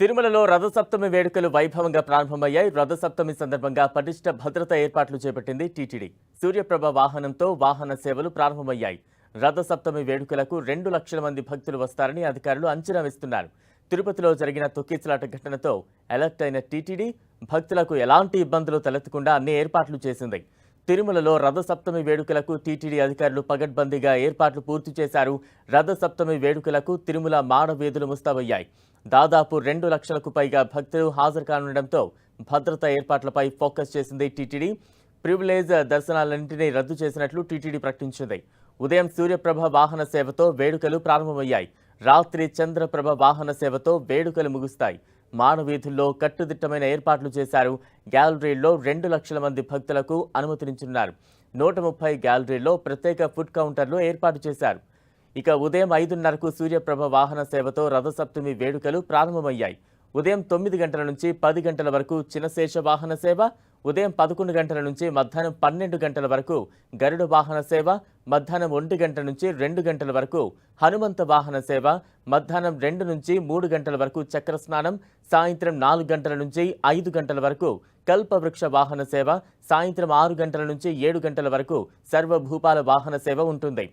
తిరుమలలో రథసప్తమి వేడుకలు వైభవంగా ప్రారంభమయ్యాయి. రథసప్తమి సందర్భంగా పటిష్ట భద్రత ఏర్పాట్లు చేపట్టింది టీటీడీ. సూర్యప్రభ వాహనంతో వాహన సేవలు ప్రారంభమయ్యాయి. రథసప్తమి వేడుకలకు రెండు లక్షల మంది భక్తులు వస్తారని అధికారులు అంచనా వేస్తున్నారు. తిరుపతిలో జరిగిన తొక్కిసలాట ఘటనతో అలర్ట్ అయిన టీటీడీ భక్తులకు ఎలాంటి ఇబ్బందులు తలెత్తకుండా అన్ని ఏర్పాట్లు చేసింది. తిరుమలలో రథసప్తమి వేడుకలకు టీటీడీ అధికారులు పగడ్బందీగా ఏర్పాట్లు పూర్తి చేశారు. రథసప్తమి వేడుకలకు తిరుమల మాడవీధులు ముస్తాబయ్యాయి. దాదాపు రెండు లక్షలకు పైగా భక్తులు హాజరు కానుండటంతో భద్రతా ఏర్పాట్లపై ఫోకస్ చేసింది టీటీడీ. ప్రివిలేజ్ దర్శనాలన్నింటినీ రద్దు చేసినట్లు టీటీడీ ప్రకటించింది. ఉదయం సూర్యప్రభ వాహన సేవతో వేడుకలు ప్రారంభమయ్యాయి. రాత్రి చంద్రప్రభ వాహన సేవతో వేడుకలు ముగుస్తాయి. మానవీధుల్లో కట్టుదిట్టమైన ఏర్పాట్లు చేశారు. గ్యాలరీల్లో రెండు లక్షల మంది భక్తులకు అనుమతినిచ్చున్నారు. నూట ముప్పై గ్యాలరీల్లో ప్రత్యేక ఫుడ్ కౌంటర్లు ఏర్పాటు చేశారు. ఇక ఉదయం ఐదున్నరకు సూర్యప్రభ వాహన సేవతో రథసప్తమి వేడుకలు ప్రారంభమయ్యాయి. ఉదయం తొమ్మిది గంటల నుంచి పది గంటల వరకు చిన్నశేష వాహన సేవ ఉదయం పదకొండు గంటల నుంచి మధ్యాహ్నం పన్నెండు గంటల వరకు గరుడ వాహన సేవ మధ్యాహ్నం ఒంటి గంటల నుంచి రెండు గంటల వరకు హనుమంత వాహన సేవ మధ్యాహ్నం రెండు నుంచి మూడు గంటల వరకు చక్ర స్నానం సాయంత్రం నాలుగు గంటల నుంచి ఐదు గంటల వరకు కల్పవృక్ష వాహన సేవ సాయంత్రం ఆరు గంటల నుంచి ఏడు గంటల వరకు సర్వభూపాల వాహన సేవ ఉంటుంది.